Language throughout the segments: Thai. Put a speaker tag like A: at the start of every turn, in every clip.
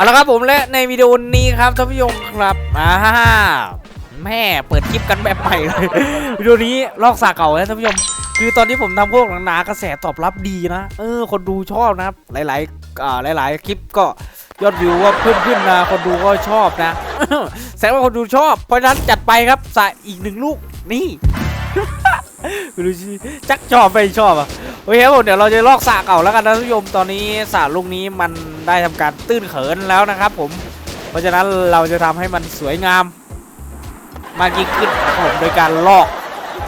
A: เอาละครับผมและในวิดีโอนี้ครับท่านผู้ชมครับอ่าแม่เปิดคลิปกันแบบใหม่เลยวิดีโอนี้ลอกสากเก่านะท่านผู้ชม คือตอนที่ผมทำพวกหนาๆกระแสตอบรับดีนะเออ คนดูชอบนะครับหลายๆอ่าหลาย ๆ คลิปก็ยอดวิวว่าเพิ่มขึ้นนะคนดูก็ชอบนะแสดงว่าคนดูชอบเพราะฉะนั้นจัดไปครับใส่อีกหนึ่งลูกนี่ ไม่รู้สิจักชอบไม่ชอบอะโอเคครับผมเดี๋ยวเราจะลอกสระเก่าแล้วกันนะท่านผู้ชมตอนนี้สระลูกนี้มันได้ทำการตื้นเขินแล้วนะครับผม เพราะฉะนั้นเราจะทำให้มันสวยงาม มากยิ่งขึ้นครับผมโดยการลอก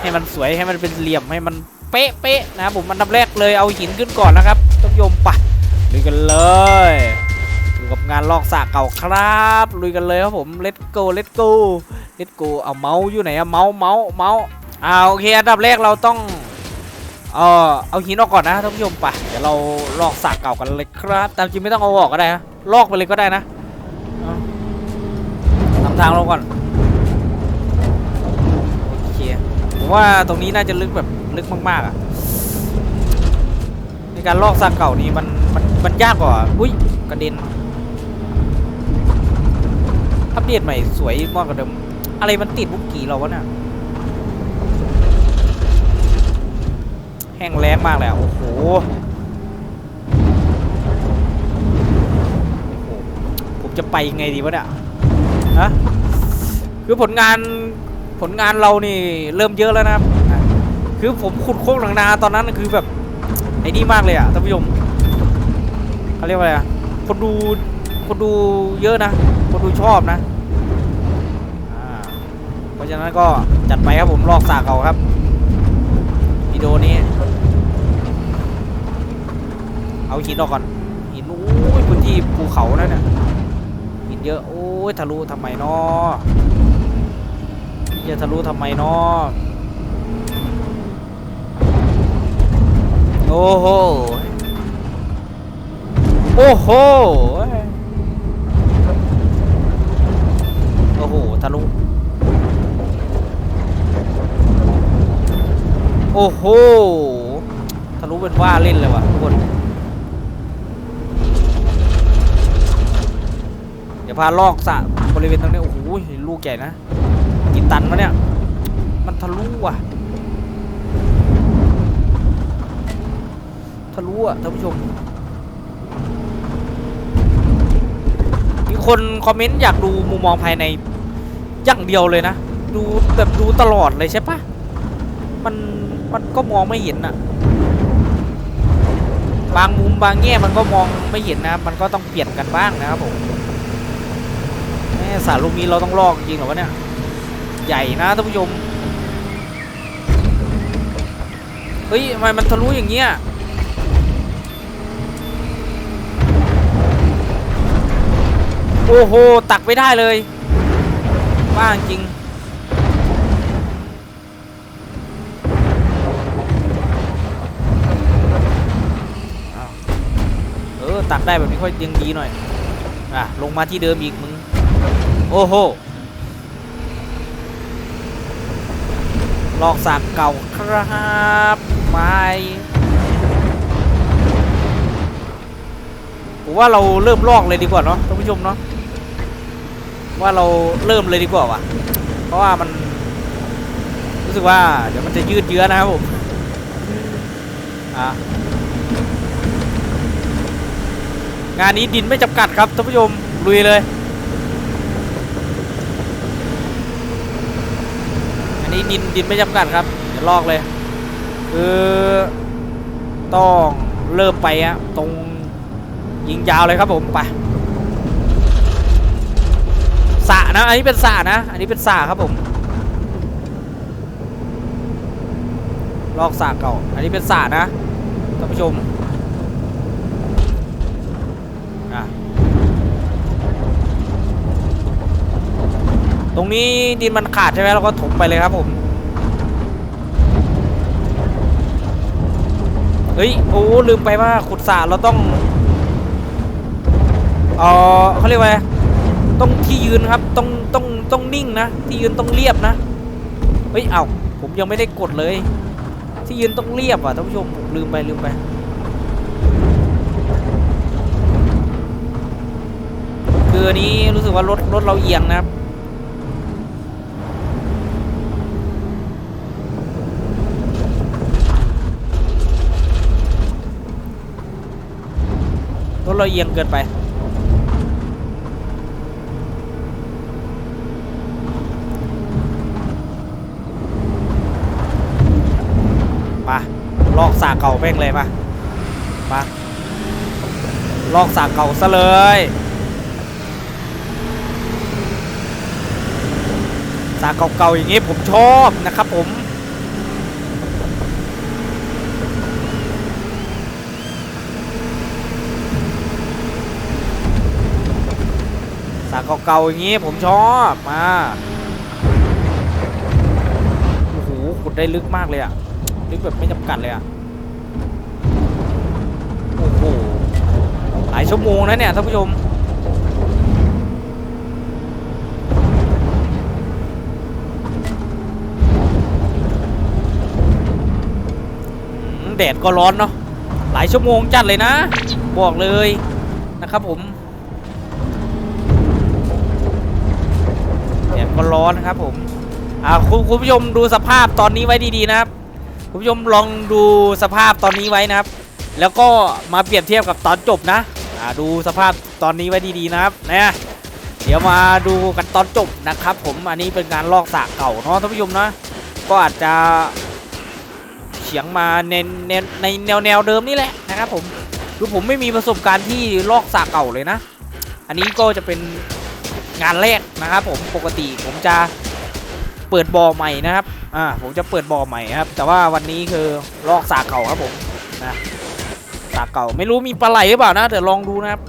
A: ให้มันสวยให้มันเป็นเหลี่ยมให้มันเป๊ะๆนะครับผมมันดับแรกเลยเอาหินขึ้นก่อนนะครับท่านผู้ชมไปลุยกันเลยอยู่กับงานลอกสระเก่าครับลุยกันเลยครับผม let's go let's go let's go เอาเมาส์อยู่ไหนอะเมาส์เมาส์เมาส์ อ่าโอเคอันดับแรกเราต้องเออเอาหินออกก่อนนะท่านผู้ชมไปเดี๋ยวเราลอกสระเก่ากันเลยครับ ตามจริงไม่ต้องเอาออกก็ได้นะลอกไปเลยก็ได้นะทำทางลงก่อนโอเคผมว่าตรงนี้น่าจะลึกแบบลึกมากๆอะในการลอกสางเก่านี้มันมันมันยากกว่าอุ้ยกระเด็นอัปเดตใหม่สวยมากกว่าเดิมอะไรมันติดบุกกี้เราวะเนี่ย ห้งแล้งมากเลยอะโอ้โหโอ้โหผมจะไปยังไงดีวะเนี่ยฮะคือผลงานผลงานเรานี่เริ่มเยอะแล้วนะครับคือผมขุดโคกหลังนาตอนนั้นคือแบบไอ้นี่มากเลยอะท่านผู้ชมเขาเรียกว่าอะไรอะคนดูคนดูเยอะนะ คนดูชอบนะเพราะฉะนั้นก็จัดไปครับผมลอกสากเอาครับวิดีโอนี้ เอาหินออกก่อนหินโอ้ยพื้นที่ภูเขานั่นน่ะหินเยอะโอ้ยทะลุทำไมเนาะจะทะลุทำไมเนาะโอ้โหโอ้โหโอ้โหทะลุโอ้โหทะลุเป็นว่าเล่นเลยว่ะทุกคน เดี๋ยวพาลอกสะบริเวณตรงนี้โอ้โหลูกใหญ่นะกี่ตันวะเนี่ย มันทะลุอะทะลุอะท่านผู้ชมมีคนคอมเมนต์อยากดูมุมมองภายในอย่างเดียวเลยนะ ดูแบบดูตลอดเลยใช่ปะมันมันก็มองไม่เห็นอะบางมุมบางแง่มันก็มองไม่เห็นนะ มันก็ต้องเปลี่ยนกันบ้างนะครับผม สารลูกนี้เราต้องลอกจริงเหรอวะเนี่ย ใหญ่นะท่านผู้ชม เฮ้ยทำไมมันทะลุอย่างเงี้ย โอ้โห ตักไม่ได้เลย บ้าจริงเออตักได้แบบนี้ค่อยยังดีหน่อย อะ ลงมาที่เดิมอีกมึง โอ้โหลอกสากเก่าครับไม่ผมว่าเราเริ่มลอกเลยดีกว่าเนาะท่านผู้ชมเนาะว่าเราเริ่มเลยดีกว่าว่ะ เพราะว่ามัน รู้สึกว่าเดี๋ยวมันจะยืดเยื้อนะครับผมอะงานนี้ดินไม่จำกัดครับท่านผู้ชมลุยเลย นี้ดินดินไม่จำกัดครับเดี๋ยวลอกเลย คือต้องเริ่มไปอะตรงยิงยาวเลยครับผมไปสระนะ อันนี้เป็นสระนะ อันนี้เป็นสระครับผมลอกสระเก่า อันนี้เป็นสระนะท่านผู้ชมอะตรงนี้ดินมันขาดใช่ไหมเราก็ถมไปเลยครับผม ฮ้ย โอ้ ลืมไปว่าขุดสระเราต้องเออเขาเรียกว่า ต้องที่ยืนครับ ต้อง ต้อง ต้องนิ่งนะ ที่ยืนต้องเรียบนะ เฮ้ย เอ้า ผมยังไม่ได้กดเลย ที่ยืนต้องเรียบอะท่านผู้ชมผมลืมไป ลืมไป คือนี้รู้สึกว่ารถ รถเราเอียงนะครับ ถเราเอียงเกินไป มา ลอกสากเก่าแม่งเลยมามาลอกสากเก่าซะเลยสากเก่าๆอย่างงี้ผมชอบนะครับผม สาก เก่าๆอย่างงี้ผมชอบมาโอ้โหขุดได้ลึกมากเลยอะลึกแบบไม่จำกัดเลยอะโอ้โหหลายชั่วโมงนะเนี่ยท่านผู้ชมอืมแดดก็ร้อนเนาะหลายชั่วโมงจัดเลยนะ บอกเลยนะครับผม ก็ร้อนนะครับผมอ่าคุณคุณผู้ชมดูสภาพตอนนี้ไว้ดีๆนะครับคุณผู้ชมลองดูสภาพตอนนี้ไว้นะครับ แล้วก็มาเปรียบเทียบกับตอนจบนะอ่าดูสภาพตอนนี้ไว้ดีๆนะครับนะเดี๋ยวมาดูกันตอนจบนะครับ ผมอันนี้เป็นการลอกสระเก่าเนาะท่านผู้ชมนะก็อาจจะเฉียงมาในในในแนวแนวเดิมนี่แหละนะครับผมคือผมไม่มีประสบการณ์ที่ลอกสากเก่าเลยนะ อันนี้ก็จะเป็น งานแรกนะครับผมปกติผมจะเปิดบ่อใหม่นะครับอ่าผมจะเปิดบ่อใหม่ครับ แต่ว่าวันนี้คือลอกสากเก่าครับผมนะสากเก่าไม่รู้มีปลาไหลหรือเปล่านะเดี๋ยวลองดูนะครับ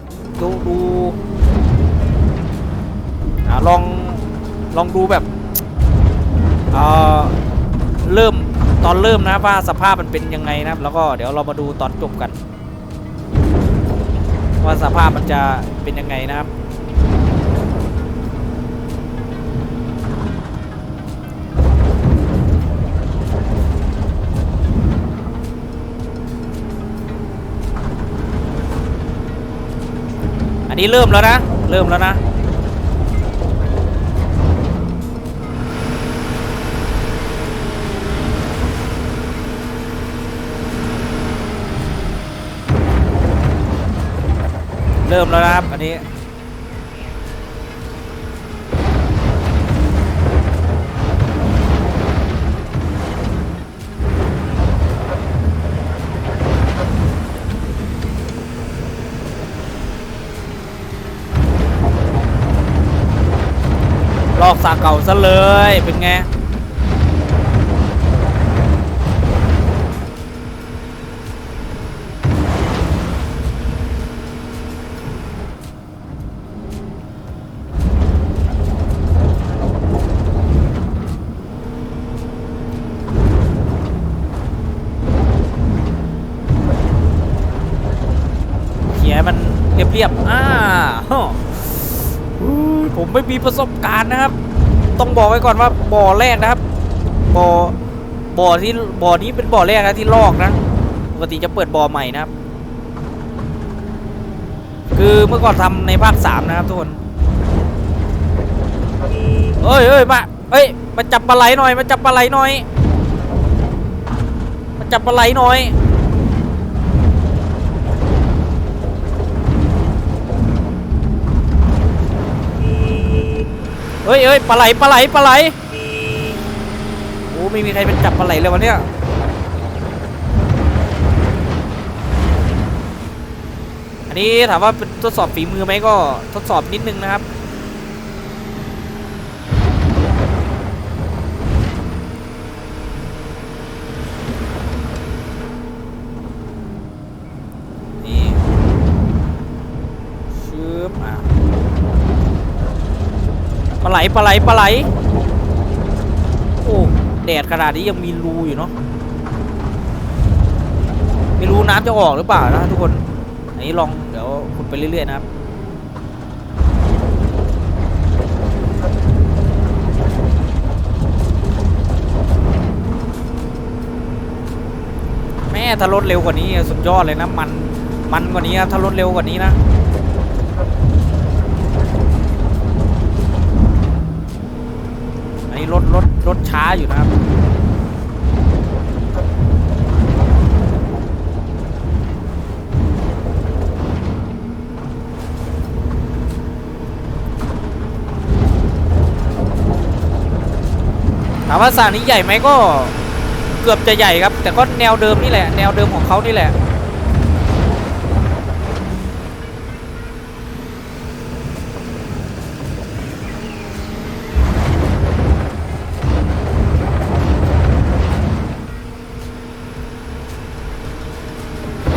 A: ดูดูอ่าลองลองดูแบบเอ่อเริ่มตอนเริ่มนะว่าสภาพมันเป็นยังไงนะครับ แล้วก็เดี๋ยวเรามาดูตอนจบกัน ว่าสภาพมันจะเป็นยังไงนะครับ อันนี้เริ่มแล้วนะ เริ่มแล้วนะ เริ่มแล้วนะครับ อันนี้ สาเก่าซะเลยเป็นไงเขียร์มันเรียบๆ อ่าผมไม่มีประสบการณ์นะครับ ต้องบอกไว้ก่อนว่าบ่อแรกนะครับบ่อบ่อที่บ่อนี้เป็นบ่อแรกนะที่ลอกนะปกติจะเปิดบ่อใหม่นะครับ คือเมื่อก่อนทำในภาคสามนะครับทุกคนเอ้ยเอ้ยมาเอ้ยมาจับปลาไหลหน่อยมาจับปลาไหลหน่อยมาจับปลาไหลหน่อย ฮ้ยเฮ้ยปลาไหลปลาไหลปลาไหลโอ้ไม่มีใครเป็นจับปลาไหลเลยวันเนี้ยอันนี้ถามว่าเป็นทดสอบฝีมือไหมก็ทดสอบนิดนึงนะครับ นี่ชืบอะ ปลา ไหลปลาไหลปลาไหล โอ้แดดขนาดนี้ยังมีรูอยู่เนาะไม่รู้น้ำจะออกหรือเปล่านะทุกคน อันนี้ลองเดี๋ยวคุณไปเรื่อยๆนะครับแม่ถ้ารถเร็วกว่านี้สุดยอดเลยนะมันมันกว่านี้ครับถ้ารถเร็วกว่านี้นะ รถช้าอยู่นะครับถามว่าสระนี้ใหญ่ไหมก็เกือบจะใหญ่ครับ แต่ก็แนวเดิมนี่แหละ แนวเดิมของเขานี่แหละ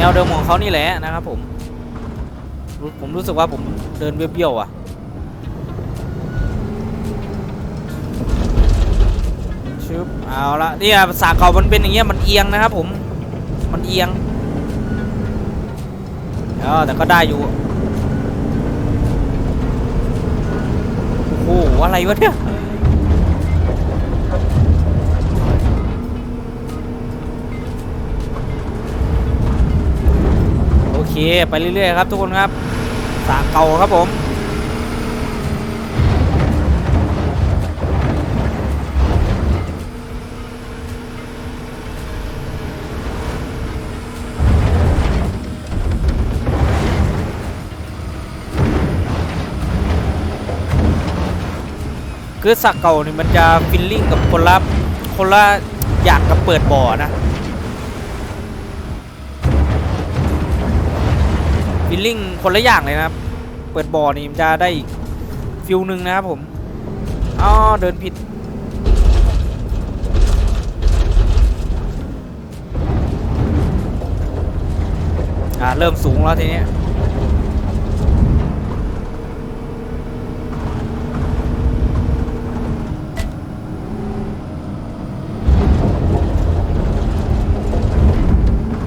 A: วเดิมของเขานี่แหละนะครับผม ผมรู้สึกว่าผมเดินเบี้ยวๆอะชึบเอาละเนี่ยสากเก่ามันเป็นอย่างเงี้ยมันเอียงนะครับผม มันเอียงเออแต่ก็ได้อยู่ โอ้โหอะไรวะเนี่ย ไปเรื่อยๆครับทุกคนครับสากเก่าครับผมคือสักเก่านี่มันจะฟิลลิ่งกับคนละคนละอยางกับเปิดบ่อนะ ฟิลลิ่งคนละอย่างเลยนะครับ เปิดบ่อนี่มันจะได้อีกฟิลหนึ่งนะครับผมอ๋อเดินผิด อ่า เริ่มสูงแล้วทีนี้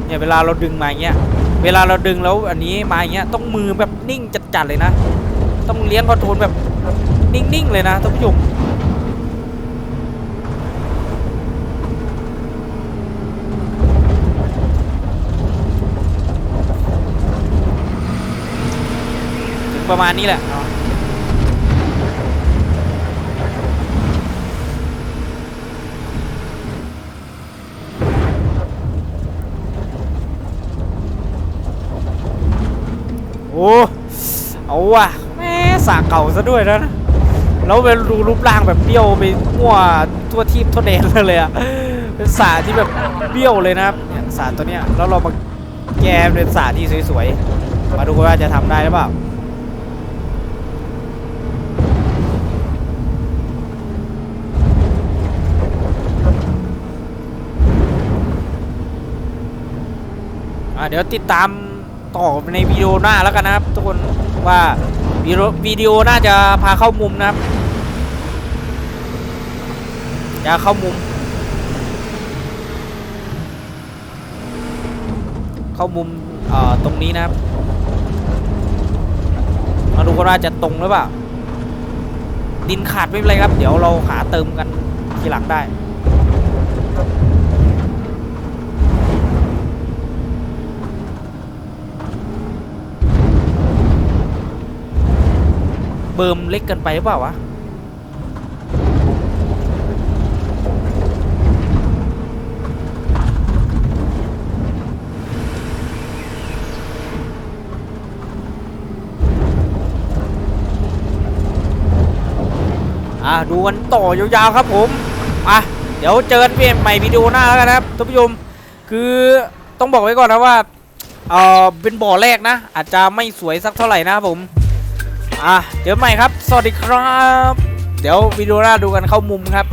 A: เนี่ยเวลาเราดึงมาอย่างเงี้ย เวลาเราดึงแล้วอันนี้มาอย่างเงี้ยต้องมือแบบนิ่งจัดๆเลยนะ ต้องเลี้ยงคอนโทรลแบบนิ่งๆเลยนะท่านผู้ชมถึงประมาณนี้แหละเนาะโอ้เอาว่ะแม่สาเก่าซะด้วยนะแล้วไปดูรูปร่างแบบเบี้ยวไปมั่วทั่วทีบทั่วแดนเลยอะเป็นสาที่แบบเบี้ยวเลยนะครับเนี่ยสาตัวเนี้ยแล้วเรามาแกมเป็นสาที่สวยๆมาดูกันว่าจะทำได้หรือเปล่าอะเดี๋ยวติดตาม ต่อในวิดีโอหน้าแล้วกันนะครับ ทุกคนว่าวิดีโอวิดีโอน่าจะพาเข้ามุมนะครับจะเข้ามุม เข้ามุมตรงนี้นะครับมาดูกันว่าจะตรงหรือเปล่าดินขาดไม่เป็นไรครับ เดี๋ยวเราหาเติมกันทีหลังได้ เบิร์มเล็กเกินไปหรือเปล่าวะอะดูกันต่อยาวๆครับผมอะเดี๋ยวเจอกันใหม่วิดีโอหน้าแล้วกันนะครับท่านผู้ชมคือต้องบอกไว้ก่อนนะว่าเออเป็นบ่อแรกนะ อาจจะไม่สวยสักเท่าไหร่นะครับผม อะเจอใหม่ครับ สวัสดีครับ เดี๋ยววิดีโอหน้าดูกันเข้ามุมครับ